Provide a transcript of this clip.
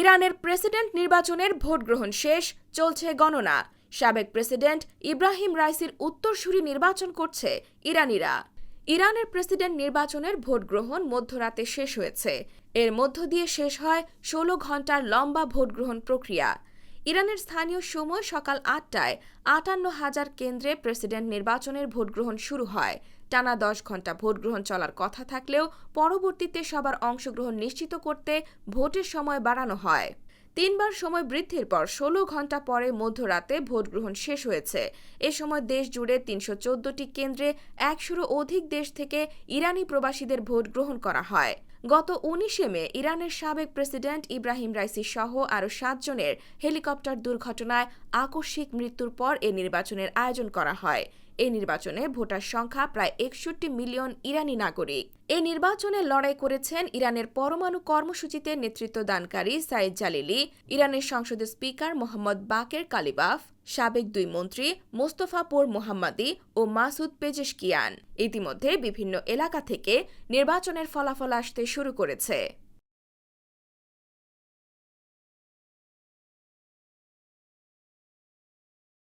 ইরানের প্রেসিডেন্ট নির্বাচনের ভোট গ্রহণ শেষ, চলছে গণনা। সাবেক প্রেসিডেন্ট ইব্রাহিম রাইসির উত্তরসূরি নির্বাচন করছে ইরানিরা। ইরানের প্রেসিডেন্ট নির্বাচনের ভোট গ্রহণ মধ্যরাতে শেষ হয়েছে। এর মধ্য দিয়ে শেষ হয় ষোলো ঘণ্টার লম্বা ভোট গ্রহণ প্রক্রিয়া। ইরানের স্থানীয় সময় সকাল আটটায় আটান্ন হাজার কেন্দ্রে প্রেসিডেন্ট নির্বাচনের ভোটগ্রহণ শুরু হয়। টানা দশ ঘণ্টা ভোটগ্রহণ চলার কথা থাকলেও পরবর্তীতে সবার অংশগ্রহণ নিশ্চিত করতে ভোটের সময় বাড়ানো হয়। তিনবার সময় বৃদ্ধির পর ষোলো ঘণ্টা পরে মধ্যরাতে ভোটগ্রহণ শেষ হয়েছে। এ সময় দেশ জুড়ে তিনশো চোদ্দটি কেন্দ্রে একশোরও অধিক দেশ থেকে ইরানি প্রবাসীদের ভোট গ্রহণ করা হয়। গত উনিশে মে ইরানের সাবেক প্রেসিডেন্ট ইব্রাহিম রাইসি সহ আরও সাতজনের হেলিকপ্টার দুর্ঘটনায় আকস্মিক মৃত্যুর পর এ নির্বাচনের আয়োজন করা হয়। এই নির্বাচনে ভোটার সংখ্যা প্রায় একষট্টি মিলিয়ন ইরানি নাগরিক। এই নির্বাচনে লড়াই করেছেন ইরানের পরমাণু কর্মসূচিতে নেতৃত্ব দানকারী সাইদ জালিলি, ইরানের সংসদের স্পিকার মোহাম্মদ বাকের কালিবাফ, সাবেক দুই মন্ত্রী মোস্তফাপুর মোহাম্মদি ও মাসুদ পেজেশকিয়ান। ইতিমধ্যে বিভিন্ন এলাকা থেকে নির্বাচনের ফলাফল আসতে শুরু করেছে।